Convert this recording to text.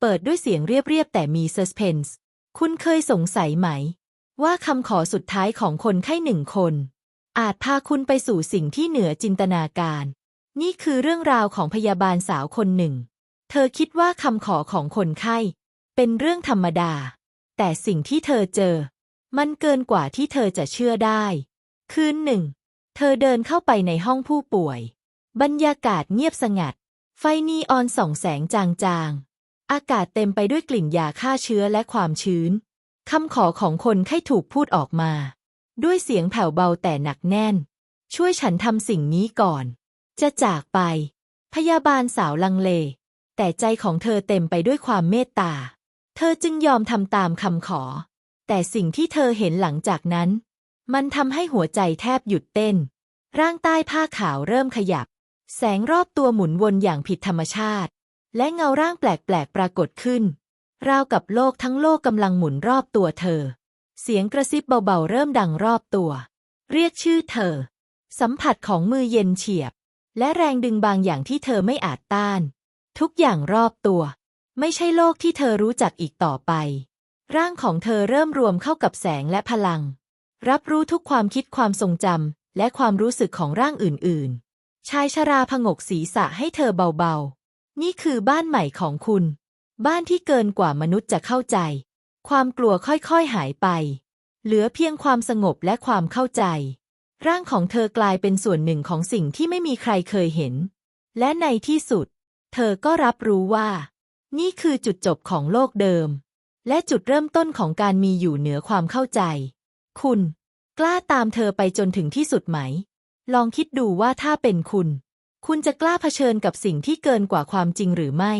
เปิดด้วยเสียงเรียบๆแต่มีเซสเพนส์คุณเคยสงสัยไหม ว่าคำขอสุดท้ายของคนไข้หนึ่งคน อาจพาคุณไปสู่สิ่งที่เหนือจินตนาการ นี่คือเรื่องราวของพยาบาลสาวคนหนึ่ง เธอคิดว่าคำขอของคนไข้ เป็นเรื่องธรรมดา แต่สิ่งที่เธอเจอ มันเกินกว่าที่เธอจะเชื่อได้ คืนหนึ่ง เธอเดินเข้าไปในห้องผู้ป่วย บรรยากาศเงียบสงัด ไฟนีออนส่องแสงจางๆ อากาศเต็มไปด้วยกลิ่นยาฆ่าเชื้อและความชื้น คำขอของคนไข้ถูกพูดออกมา ด้วยเสียงแผ่วเบาแต่หนักแน่น ช่วยฉันทำสิ่งนี้ก่อน จะจากไป พยาบาลสาวลังเล แต่ใจของเธอเต็มไปด้วยความเมตตา เธอจึงยอมทำตามคำขอ แต่สิ่งที่เธอเห็นหลังจากนั้น มันทำให้หัวใจแทบหยุดเต้น ร่างใต้ผ้าขาวเริ่มขยับ แสงรอบตัวหมุนวนอย่างผิดธรรมชาติ และเงาร่างแปลกๆปรากฏขึ้น ราวกับโลกทั้งโลกกำลังหมุนรอบตัวเธอ เสียงกระซิบเบาๆเริ่มดังรอบตัว เรียกชื่อเธอ สัมผัสของมือเย็นเฉียบ และแรงดึงบางอย่างที่เธอไม่อาจต้าน ทุกอย่างรอบตัว ไม่ใช่โลกที่เธอรู้จักอีกต่อไป ร่างของเธอเริ่มรวมเข้ากับแสงและพลัง รับรู้ทุกความคิดความทรงจำและความรู้สึกของร่างอื่นๆ ชายชราผงกศีรษะให้เธอเบาๆ นี่คือบ้านใหม่ของคุณ บ้านที่เกินกว่ามนุษย์จะเข้าใจ ความกลัวค่อยๆหายไป เหลือเพียงความสงบและความเข้าใจ ร่างของเธอกลายเป็นส่วนหนึ่งของสิ่งที่ไม่มีใครเคยเห็น และในที่สุด เธอก็รับรู้ว่า นี่คือจุดจบของโลกเดิม และจุดเริ่มต้นของการมีอยู่เหนือความเข้าใจ คุณ กล้าตามเธอไปจนถึงที่สุดไหม ลองคิดดูว่าถ้าเป็นคุณ คุณจะกล้าเผชิญกับสิ่งที่เกินกว่าความจริงหรือไม่